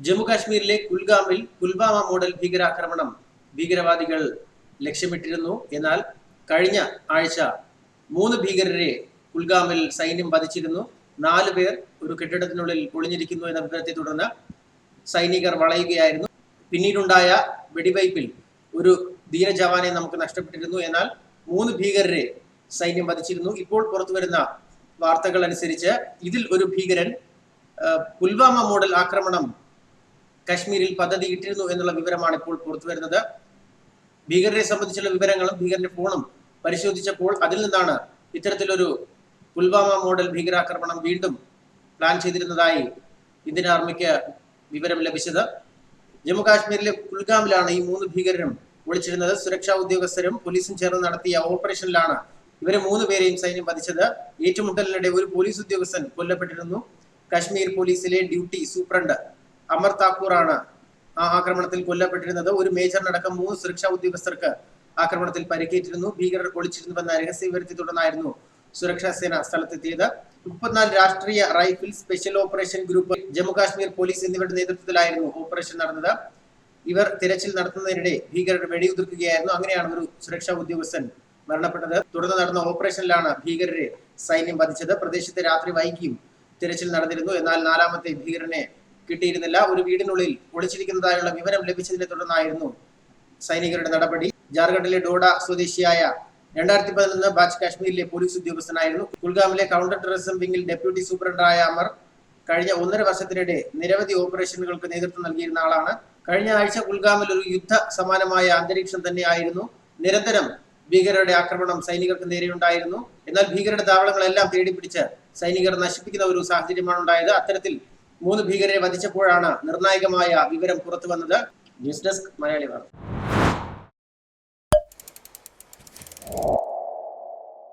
ജമ്മു കാശ്മീരിലെ കുൽഗാമിൽ പുൽവാമ മോഡൽ ഭീകരാക്രമണം ഭീകരവാദികൾ ലക്ഷ്യമിട്ടിരുന്നു. എന്നാൽ കഴിഞ്ഞ ആഴ്ച മൂന്ന് ഭീകരരെ കുൽഗാമിൽ സൈന്യം വധിച്ചിരുന്നു. നാല് പേർ ഒരു കെട്ടിടത്തിനുള്ളിൽ ഒളിഞ്ഞിരിക്കുന്നു എന്ന വിവരത്തെ തുടർന്ന് സൈനികർ വളയുകയായിരുന്നു. പിന്നീടുണ്ടായ വെടിവയ്പിൽ ഒരു ധീര ജവാനെ നമുക്ക് നഷ്ടപ്പെട്ടിരുന്നു. എന്നാൽ മൂന്ന് ഭീകരരെ സൈന്യം വധിച്ചിരുന്നു. ഇപ്പോൾ പുറത്തു വരുന്ന വാർത്തകൾ അനുസരിച്ച് ഇതിൽ ഒരു ഭീകരൻ പുൽവാമ മോഡൽ ആക്രമണം കശ്മീരിൽ പദ്ധതി ഇട്ടിരുന്നു എന്നുള്ള വിവരമാണ് ഇപ്പോൾ പുറത്തു വരുന്നത്. ഭീകരരെ സംബന്ധിച്ചുള്ള വിവരങ്ങളും ഭീകരന്റെ ഫോണും പരിശോധിച്ചപ്പോൾ അതിൽ നിന്നാണ് ഇത്തരത്തിലൊരു പുൽവാമ മോഡൽ ഭീകരാക്രമണം വീണ്ടും പ്ലാൻ ചെയ്തിരുന്നതായി ഇന്ത്യൻ ആർമിക്ക് വിവരം ലഭിച്ചത്. ജമ്മു കാശ്മീരിലെ കുൽഗാമിലാണ് ഈ മൂന്ന് ഭീകരരും ഒളിച്ചിരുന്നത്. സുരക്ഷാ ഉദ്യോഗസ്ഥരും പോലീസും ചേർന്ന് നടത്തിയ ഓപ്പറേഷനിലാണ് ഇവരെ മൂന്ന് പേരെയും സൈന്യം വധിച്ചത്. ഏറ്റുമുട്ടലിനിടെ ഒരു പോലീസ് ഉദ്യോഗസ്ഥൻ കൊല്ലപ്പെട്ടിരുന്നു. കാശ്മീർ പോലീസിലെ ഡ്യൂട്ടി സൂപ്രണ്ട് അമർ താക്കൂറാണ് ആ ആക്രമണത്തിൽ കൊല്ലപ്പെട്ടിരുന്നത്. ഒരു മേജറിനടക്കം മൂന്ന് സുരക്ഷാ ഉദ്യോഗസ്ഥർക്ക് ആക്രമണത്തിൽ പരിക്കേറ്റിരുന്നു. ഭീകരർ ഒളിച്ചിരുന്നുവെന്ന വരുത്തി തുടർന്നായിരുന്നു സുരക്ഷാ സേന സ്ഥലത്തെത്തിയത്. മുപ്പത്തിനാല് Rashtriya rifle special operation group Jammu Kashmir police എന്നിവരുടെ നേതൃത്വത്തിലായിരുന്നു ഓപ്പറേഷൻ നടന്നത്. ഇവർ തിരച്ചിൽ നടത്തുന്നതിനിടെ ഭീകരർ വെടിയുതിർക്കുകയായിരുന്നു. അങ്ങനെയാണ് ഒരു സുരക്ഷാ ഉദ്യോഗസ്ഥൻ മരണപ്പെട്ടത്. തുടർന്ന് നടന്ന ഓപ്പറേഷനിലാണ് ഭീകരരെ സൈന്യം വധിച്ചത്. പ്രദേശത്തെ രാത്രി വൈകിയും തിരച്ചിൽ നടന്നിരുന്നു. എന്നാൽ നാലാമത്തെ ഭീകരനെ കിട്ടിയിരുന്നില്ല. ഒരു വീടിനുള്ളിൽ ഒളിച്ചിരിക്കുന്നതായുള്ള വിവരം ലഭിച്ചതിനെ തുടർന്നായിരുന്നു സൈനികരുടെ നടപടി. ജാർഖണ്ഡിലെ ഡോഡ സ്വദേശിയായ രണ്ടായിരത്തി പതിനൊന്ന് ബാച്ച് കാശ്മീരിലെ പോലീസ് ഉദ്യോഗസ്ഥനായിരുന്നു. കുൽഗാമിലെ കൗണ്ടർ ടെററിസം വിംഗിൽ ഡെപ്യൂട്ടി സൂപ്രണ്ടായ അമർ കഴിഞ്ഞ ഒന്നര വർഷത്തിനിടെ നിരവധി ഓപ്പറേഷനുകൾക്ക് നേതൃത്വം നൽകിയിരുന്ന ആളാണ്. കഴിഞ്ഞ ആഴ്ച കുൽഗാമിൽ ഒരു യുദ്ധ സമാനമായ അന്തരീക്ഷം തന്നെയായിരുന്നു. നിരന്തരം ഭീകരരുടെ ആക്രമണം സൈനികർക്ക് നേരെയുണ്ടായിരുന്നു. എന്നാൽ ഭീകരരുടെ താവളങ്ങളെല്ലാം തേടിപ്പിടിച്ച് സൈനികർ നശിപ്പിക്കുന്ന ഒരു സാഹചര്യമാണ് ഉണ്ടായത് അത്തരത്തിൽ മൂന്ന് ഭീകരരെ വധിച്ചപ്പോഴാണ് നിർണായകമായ വിവരം പുറത്തു വന്നത്. ന്യൂസ് ഡെസ്ക് മലയാളി വാർത്ത.